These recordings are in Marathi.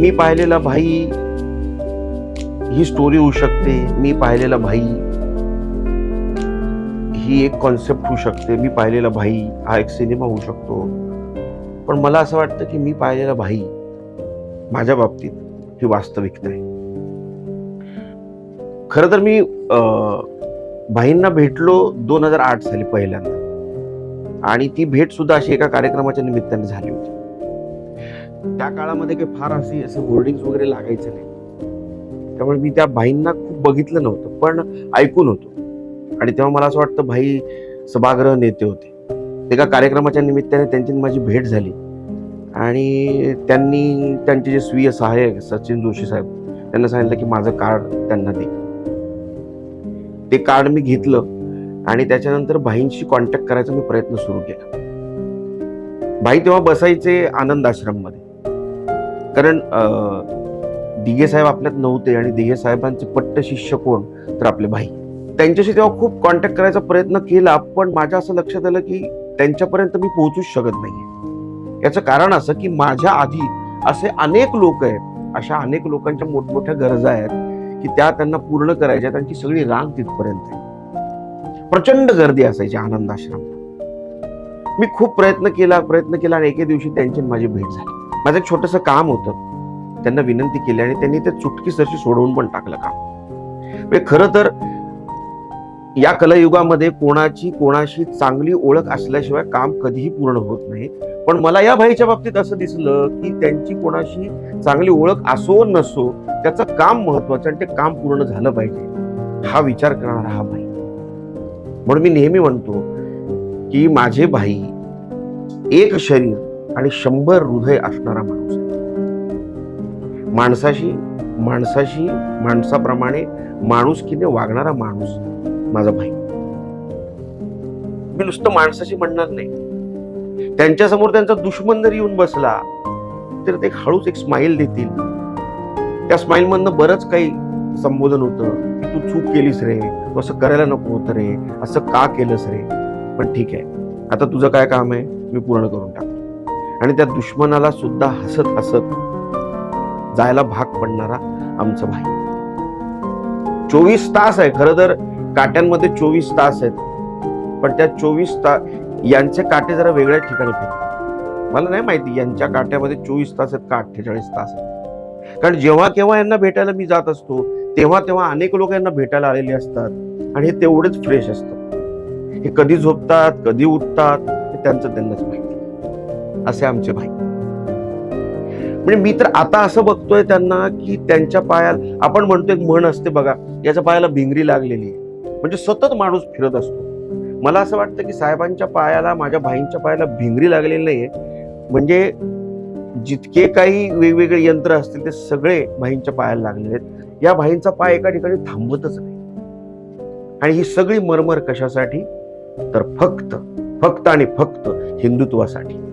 मी पाहिलेला भाई ही स्टोरी होऊ शकते. मी पाहिलेला भाई ही एक कॉन्सेप्ट होऊ शकते. मी पाहिलेला भाई हा एक सिनेमा होऊ शकतो. पण मला असं वाटतं की मी पाहिलेला भाई माझ्या बाबतीत ही वास्तविकता आहे खरं तर मी भाईंना भेटलो दोन हजार आठ साली पहिल्यांदा. आणि ती भेट सुद्धा अशी एका कार्यक्रमाच्या निमित्ताने झाली होती. त्या काळामध्ये काही फार असे असे होर्डिंग्स वगैरे लागायचे नाही. त्यामुळे मी त्या भाईंना खूप बघितलं नव्हतं पण ऐकून होतो. आणि तेव्हा मला असं वाटतं भाई सभागृह नेते होते. एका कार्यक्रमाच्या निमित्ताने त्यांची माझी भेट झाली. आणि त्यांनी त्यांचे जे स्वीय सहाय्यक सचिन जोशी साहेब त्यांना सांगितलं की माझं कार्ड त्यांना दे. ते कार्ड मी घेतलं आणि त्याच्यानंतर भाईंशी कॉन्टॅक्ट करायचा मी प्रयत्न सुरू केला. भाई तेव्हा बसायचे आनंद आश्रममध्ये. कारण अं, दिघे साहेब आपल्यात नव्हते आणि दिघे साहेबांचे पट्ट शिष्य कोण? तर आपले भाई. त्यांच्याशी तेव्हा खूप कॉन्टॅक्ट करायचा प्रयत्न केला पण माझ्या असं लक्षात आलं की त्यांच्यापर्यंत मी पोहोचूच शकत नाही याचं कारण असं की माझ्या आधी असे अनेक लोक आहेत अशा अनेक लोकांच्या मोठमोठ्या गरजा आहेत की त्या त्यांना पूर्ण करायच्या त्यांची सगळी रांग तिथपर्यंत आहे. प्रचंड गर्दी असायची आनंद आश्रम मी खूप प्रयत्न केला प्रयत्न केला आणि एके दिवशी त्यांची माझी भेट झाली. माझं एक छोटंसं काम होतं. त्यांना विनंती केली आणि त्यांनी ते चुटकीसरशी सोडवून पण टाकलं काम. म्हणजे खरं तर या कलयुगामध्ये कोणाची कोणाशी चांगली ओळख असल्याशिवाय काम कधीही पूर्ण होत नाही. पण मला या भाईच्या बाबतीत असं दिसलं की त्यांची कोणाशी चांगली ओळख असो नसो त्याचं काम महत्वाचं आणि ते काम पूर्ण झालं पाहिजे. हा विचार करणारा हा भाई. म्हणून मी नेहमी म्हणतो की माझे भाई एक शरीर आणि शंभर हृदय असणारा माणूस आहे. माणसाशी माणसाशी माणसाप्रमाणे माणुसकीने वागणारा माणूस माझा भाई. मी नुसतं माणसाशी म्हणणार नाही. त्यांच्यासमोर त्यांचा दुश्मन जरी येऊन बसला तर ते हळूच एक स्माईल देतील. त्या स्माईल मधनं बरंच काही संबोधन होतं. की तू चूक केलीस रे. तू असं करायला नको होतं रे. असं का केलंस रे? पण ठीक आहे. आता तुझं काय काम आहे? मी पूर्ण करून टाकतो. आणि त्या दुश्मनाला सुद्धा हसत हसत जायला भाग पडणारा आमचा भाई. चोवीस तास आहे खरं तर काट्यांमध्ये चोवीस तास आहेत. पण त्या चोवीस तास यांचे काटे जरा वेगळ्या ठिकाणी फिरतात मला नाही माहिती यांच्या काट्यामध्ये चोवीस तास आहेत का अठ्ठेचाळीस तास आहेत? कारण जेव्हा केव्हा यांना भेटायला मी जात असतो तेव्हा तेव्हा अनेक लोक यांना भेटायला आलेले असतात. आणि हे तेवढेच फ्रेश असतं. हे कधी झोपतात कधी उठतात हे त्यांचं त्यांनाच माहिती. असे आमचे भाई. म्हणजे मी तर आता असं बघतोय त्यांना की त्यांच्या पायाला आपण म्हणतो एक म्हण असते बघा याच्या पायाला भिंगरी लागलेली आहे. म्हणजे सतत माणूस फिरत असतो. मला असं वाटतं की साहेबांच्या पायाला माझ्या भाईंच्या पायाला भिंगरी लागलेली नाहीये. म्हणजे जितके काही वेगवेगळे यंत्र असतील ते सगळे भाईंच्या पायाला लागलेले आहेत. या भाईंचा पाय एका ठिकाणी थांबतच नाही. आणि ही सगळी मरमर कशासाठी? तर फक्त फक्त आणि फक्त हिंदुत्वासाठी.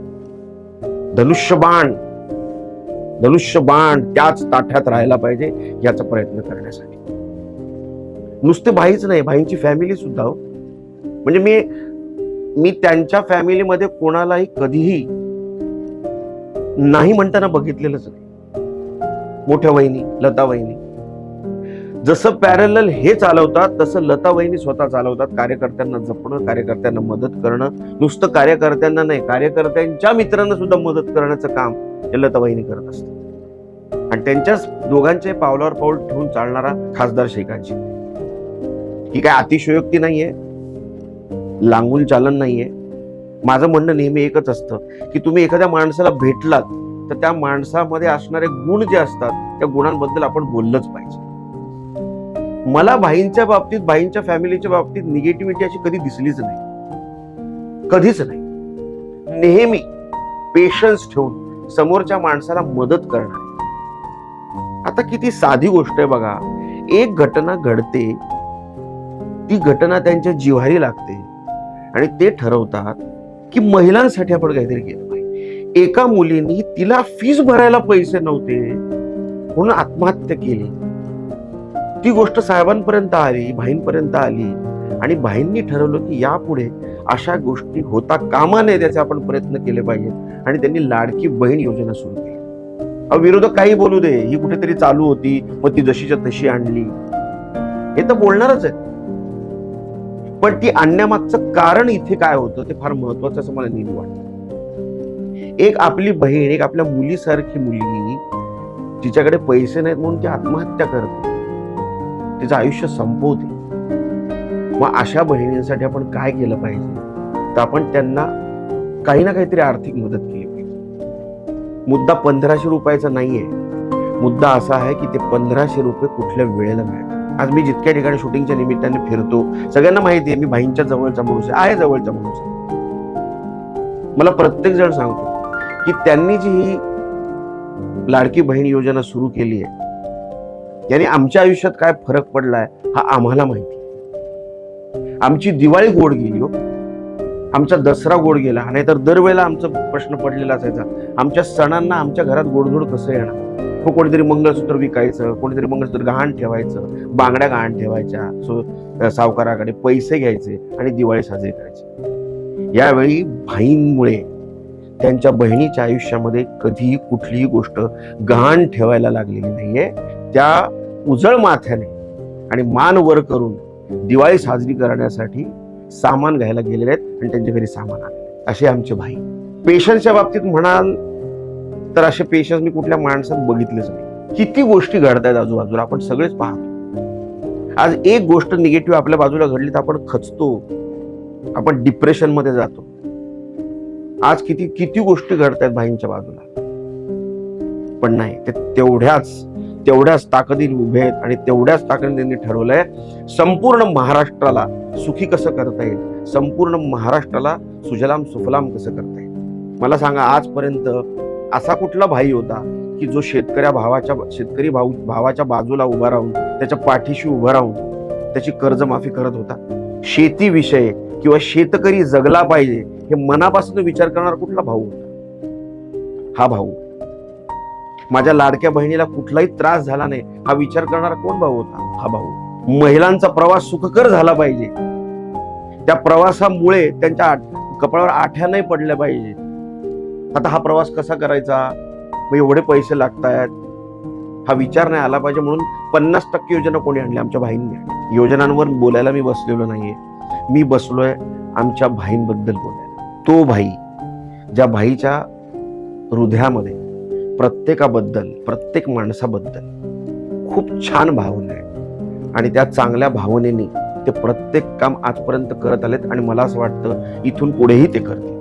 धनुष्यबाण. धनुष्यबाण त्याच ताठ्यात राहायला पाहिजे याचा प्रयत्न करण्यासाठी. नुसते भाईच नाही भाईंची फॅमिली सुद्धा हो. म्हणजे मी मी त्यांच्या फॅमिलीमध्ये कोणालाही कधीही नाही म्हणताना बघितलेलंच नाही. मोठ्या वहिनी लता वहिनी जसं पॅरल हे चालवतात तसं लताबाईंनी स्वतः चालवतात. कार्यकर्त्यांना जपणं कार्यकर्त्यांना मदत करणं. नुसतं कार्यकर्त्यांना नाही कार्यकर्त्यांच्या मित्रांना सुद्धा मदत करण्याचं काम हे लताबाईंनी करत असतात. आणि त्यांच्याच दोघांच्या पावलावर पाऊल ठेवून चालणारा खासदार शेखांची ही काय अतिशयोक्ती नाहीये? लांगून चालन नाहीये? माझं म्हणणं नेहमी एकच असतं की तुम्ही एखाद्या माणसाला भेटलात तर त्या माणसामध्ये असणारे गुण जे असतात त्या गुणांबद्दल आपण बोललंच पाहिजे. मला भाईंच्या बाबतीत भाईंच्या फॅमिलीच्या बाबतीत निगेटिव्हिटी अशी कधी दिसलीच नाही. कधीच नाही. नेहमी पेशन्स ठेवून समोरच्या माणसाला मदत करणार. आता किती साधी गोष्ट आहे बघा. एक घटना घडते. ती घटना त्यांच्या जिव्हारी लागते. आणि ते ठरवतात की महिलांसाठी आपण काहीतरी केलं पाहिजे. एका मुलीने तिला फीस भरायला पैसे नव्हते. म्हणून आत्महत्या केली. ती गोष्ट साहेबांपर्यंत आली भाईंपर्यंत आली आणि भाईंनी ठरवलं की यापुढे अशा गोष्टी होता कामा नये त्याचे आपण प्रयत्न केले पाहिजेत आणि त्यांनी लाडकी बहीण योजना सुरू केली. अहो, विरोधक काही बोलू दे ही कुठेतरी चालू होती मग ती जशीच्या तशी आणली. हे तर बोलणारच आहे पण ती आणण्यामागचं कारण इथे काय होतं ते फार महत्वाचं असं मला नेहमी वाटतं. एक आपली बहीण एक आपल्या मुलीसारखी मुलगी तिच्याकडे पैसे नाहीत म्हणून ती आत्महत्या करते. तिचं आयुष्य संपवते मग अशा बहिणींसाठी आपण काय केलं पाहिजे? तर आपण त्यांना काही ना काहीतरी आर्थिक मदत केली पाहिजे. मुद्दा पंधराशे रुपयाचा नाहीये. मुद्दा असा आहे की ते पंधराशे रुपये कुठल्या वेळेला मिळतात? आज मी जितक्या ठिकाणी शूटिंगच्या निमित्ताने फिरतो सगळ्यांना माहिती आहे मी भाईंच्या जवळचा माणूस आहे आहे जवळचा माणूस आहे. मला प्रत्येक जण सांगतो की त्यांनी जी ही लाडकी बहीण योजना सुरू केली आहे याने आमच्या आयुष्यात काय फरक पडलाय हा आम्हाला माहिती आमची दिवाळी गोड गेली हो. आमचा दसरा गोड गेला नाहीतर दरवेळेला आमचा प्रश्न पडलेला असायचा. आमच्या सणांना आमच्या घरात गोडधोड कसं येणार? मग कोणीतरी मंगळसूत्र विकायचं कोणीतरी मंगळसूत्र गहाण ठेवायचं बांगड्या गहाण ठेवायच्या सो सावकाराकडे पैसे घ्यायचे आणि दिवाळी साजरी करायची. यावेळी भाईंमुळे त्यांच्या बहिणीच्या आयुष्यामध्ये कधीही कुठलीही गोष्ट गहाण ठेवायला लागलेली नाहीये. त्या उजळ माथ्याने आणि मान वर करून दिवाळी साजरी करण्यासाठी सामान घ्यायला गेलेले आहेत आणि त्यांच्या घरी सामान आले असे आमचे भाई. पेशन्सच्या बाबतीत म्हणाल तर असे पेशन्स मी कुठल्या माणसात बघितलेच नाही. किती गोष्टी घडतायत आजूबाजूला आपण सगळेच पाहतो. आज एक गोष्ट निगेटिव्ह आपल्या बाजूला घडली तर आपण खचतो. आपण डिप्रेशनमध्ये जातो. आज किती किती गोष्टी घडतायत भाईंच्या बाजूला. पण नाही ते तेवढ्याच तेवढ्याच ताकदीने उभे आहेत आणि तेवढ्याच ताकदीने त्यांनी ठरवलंय संपूर्ण महाराष्ट्राला सुखी कसं करता येईल? संपूर्ण महाराष्ट्राला सुजलाम सुफलाम कसं करता येईल? मला सांगा आजपर्यंत असा कुठला भाई होता की जो शेतकऱ्या भावाच्या शेतकरी भाऊ भावाच्या बाजूला उभा राहून त्याच्या पाठीशी उभा राहून त्याची कर्जमाफी करत होता? शेतीविषयी किंवा शेतकरी जगला पाहिजे हे मनापासून विचार करणारा कुठला भाऊ होता? हा भाऊ. माझ्या लाडक्या बहिणीला कुठलाही त्रास झाला नाही. हा विचार करणारा कोण भाऊ होता? हा भाऊ. महिलांचा प्रवास सुखकर झाला पाहिजे. त्या प्रवासामुळे त्यांच्या आठ- कपाळावर आठ्या नाही पडल्या पाहिजे. आता हा प्रवास कसा करायचा? मग एवढे पैसे लागतायत. हा विचार नाही आला पाहिजे म्हणून पन्नास टक्के योजना कोणी आणली आमच्या भाईंनी योजनांवर बोलायला मी बसलेलो नाहीये. मी बसलोय आमच्या भाईंबद्दल बोलायला. तो भाई ज्या भाईच्या हृदयामध्ये प्रत्येकाबद्दल प्रत्येक माणसाबद्दल खूप छान भावना आहे. आणि त्या चांगल्या भावनेने ते प्रत्येक काम आजपर्यंत करत आलेत आणि मला असं वाटतं इथून पुढेही ते करतील.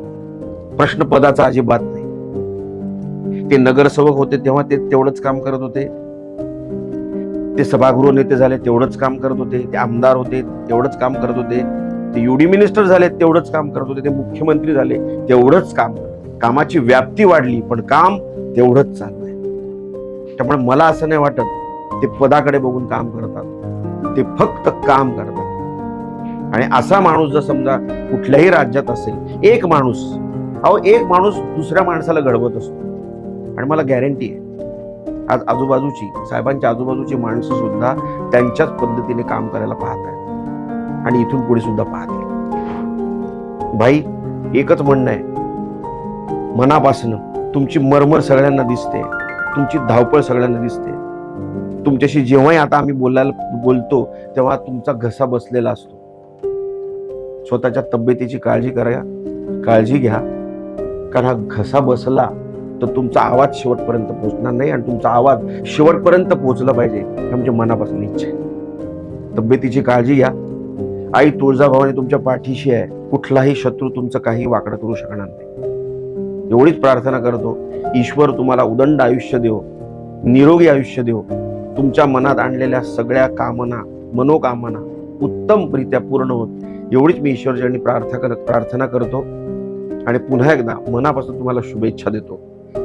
प्रश्न पदाचा अजिबात नाही. ते नगरसेवक होते तेव्हा ते तेवढंच काम करत होते. ते सभागृह नेते झाले तेवढंच काम करत होते. ते आमदार होते तेवढंच काम करत होते. ते युडी मिनिस्टर झाले तेवढंच काम करत होते ते मुख्यमंत्री झाले तेवढंच काम कामाची व्याप्ती वाढली पण काम तेवढंच चाललंय त्यामुळे मला असं नाही वाटत ते पदाकडे बघून काम करतात ते फक्त काम करतात आणि असा माणूस जर समजा कुठल्याही राज्यात असेल एक माणूस अहो एक माणूस दुसऱ्या माणसाला घडवत असतो. आणि मला गॅरंटी आहे आज आजूबाजूची साहेबांच्या आजूबाजूची माणसं सुद्धा त्यांच्याच पद्धतीने काम करायला पाहत आहेत आणि इथून पुढे सुद्धा पाहतील भाई एकच म्हणणं आहे. मनापासनं तुमची मरमर सगळ्यांना दिसते. तुमची धावपळ सगळ्यांना दिसते. तुमच्याशी जेव्हाही आता आम्ही बोलायला बोलतो तेव्हा तुमचा घसा बसलेला असतो. स्वतःच्या तब्येतीची काळजी करा काळजी घ्या. कारण हा घसा बसला तर तुमचा आवाज शेवटपर्यंत पोहोचणार नाही आणि तुमचा आवाज शेवटपर्यंत पोहोचला पाहिजे ही आमच्या मनापासून इच्छा आहे. तब्येतीची काळजी घ्या. आई तुळजाभवानी तुमच्या पाठीशी आहे. कुठलाही शत्रू तुमचं काही वाकडं करू शकणार नाही. एवढीच प्रार्थना करतो ईश्वर तुम्हाला उदंड आयुष्य देव निरोगी आयुष्य देव. तुमच्या मनात आणलेल्या सगळ्या कामना मनोकामना उत्तमरित्या पूर्ण होत. एवढीच मी ईश्वरचरणी प्रार्थना कर प्रार्थना करतो. आणि पुन्हा एकदा मनापासून तुम्हाला शुभेच्छा देतो.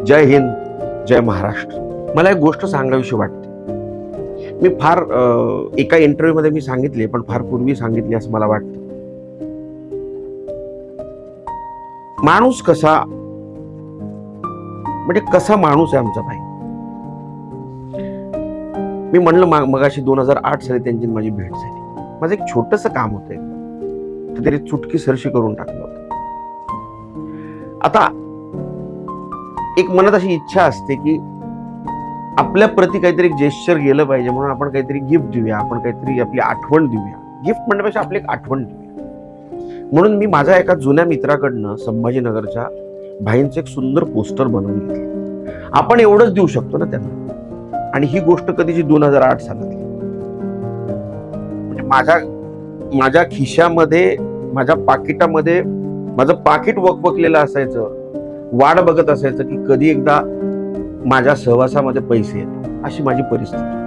जय हिंद जय महाराष्ट्र. मला एक गोष्ट सांगावीशी वाटते. मी फार एका इंटरव्ह्यूमध्ये मी सांगितले पण फार पूर्वी सांगितले असं मला वाटतं. माणूस कसा म्हणजे कसा माणूस आहे आमचा भाई? मी म्हणलं मगाशी दोन हजार आठ साली त्यांची माझी भेट झाली. माझं एक छोटस काम होतं. तर त्यांनी चुटकी सरशी करून टाकलं होतं. आता एक मनात अशी इच्छा असते की आपल्या प्रती काहीतरी जेश्चर गेलं पाहिजे म्हणून आपण काहीतरी गिफ्ट देऊया आपण काहीतरी आपली आठवण देऊया. गिफ्ट म्हणण्यापेक्षा आपली एक आठवण देऊया. म्हणून मी माझ्या एका जुन्या मित्राकडनं संभाजीनगरच्या भाईंचं एक सुंदर पोस्टर बनवून घेतलं. आपण एवढंच देऊ शकतो ना त्यांना. आणि ही गोष्ट कधीची दोन हजार आठ सालातली. म्हणजे माझ्या माझ्या खिशामध्ये माझ्या पाकिटामध्ये माझं पाकिट वकवकलेलं असायचं. वाट बघत असायचं की कधी एकदा माझ्या सहवासामध्ये पैसे येतात अशी माझी परिस्थिती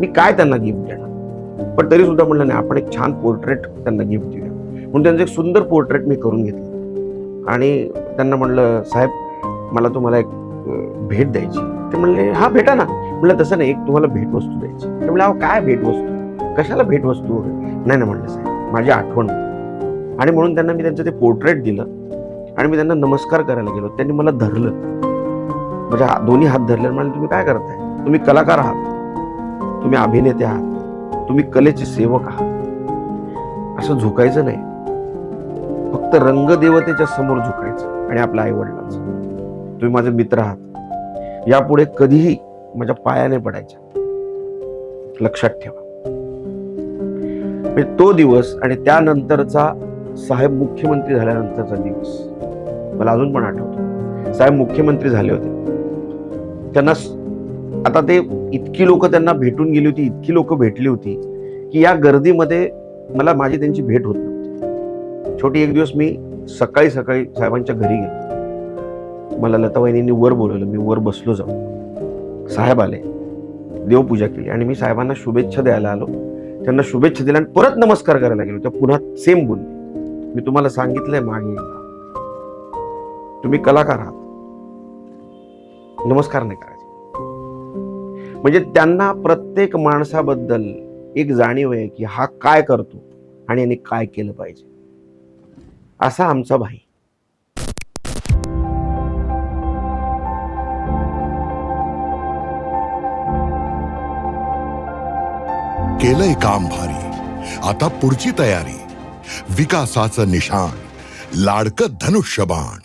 मी काय त्यांना गिफ्ट देणार? पण तरी सुद्धा म्हणलं नाही आपण एक छान पोर्ट्रेट त्यांना गिफ्ट देऊया. म्हणून त्यांचं एक सुंदर पोर्ट्रेट मी करून घेतलं. आणि त्यांना म्हणलं साहेब मला तुम्हाला एक भेट द्यायची ते म्हणले हा भेटा ना. म्हणलं तसं नाही एक तुम्हाला भेटवस्तू द्यायची ते म्हणलं अहो काय भेटवस्तू? कशाला भेटवस्तू नाही ना म्हणलं साहेब माझी आठवण आणि म्हणून त्यांना मी त्यांचं ते पोर्ट्रेट दिलं. आणि मी त्यांना नमस्कार करायला गेलो. त्यांनी मला धरलं. म्हणजे हा- दोन्ही हात धरले म्हणाले तुम्ही काय करताय? तुम्ही कलाकार आहात. तुम्ही अभिनेते आहात. तुम्ही कलेचे सेवक आहात. असं झुकायचं नाही. फक्त रंगदेवतेच्या समोर झुकायचं आणि आपल्या आईवडिलांचं. तुम्ही माझे मित्र आहात. यापुढे कधीही माझ्या पायाने पडायच्या. लक्षात ठेवा. म्हणजे तो दिवस आणि त्यानंतरचा साहेब मुख्यमंत्री झाल्यानंतरचा दिवस. मला अजून पण आठवतो. साहेब मुख्यमंत्री झाले होते. त्यांना आता ते इतकी लोक त्यांना भेटून गेली होती इतकी लोक भेटली होती की या गर्दीमध्ये मला माझी त्यांची भेट होत नव्हती. छोटी एक दिवस मी सकाळी सकाळी साहेबांच्या घरी गेलो. मला लता वर बोलवलं मी वर बसलो जाऊन. साहेब आले देवपूजा केली आणि मी साहेबांना शुभेच्छा द्यायला आलो. त्यांना शुभेच्छा दिल्या आणि परत नमस्कार करायला गेलो. त्या पुन्हा सेम बोलले. मी तुम्हाला सांगितलंय मागे तुम्ही कलाकार आहात. नमस्कार नाही करायचे. म्हणजे त्यांना प्रत्येक माणसाबद्दल एक जाणीव आहे की हा काय करतो आणि याने काय केलं पाहिजे. असा आमचा भाई. केलंय काम भारी. आता पुढची तयारी. विकासाचं निशाण. लाडकं धनुष्यबाण.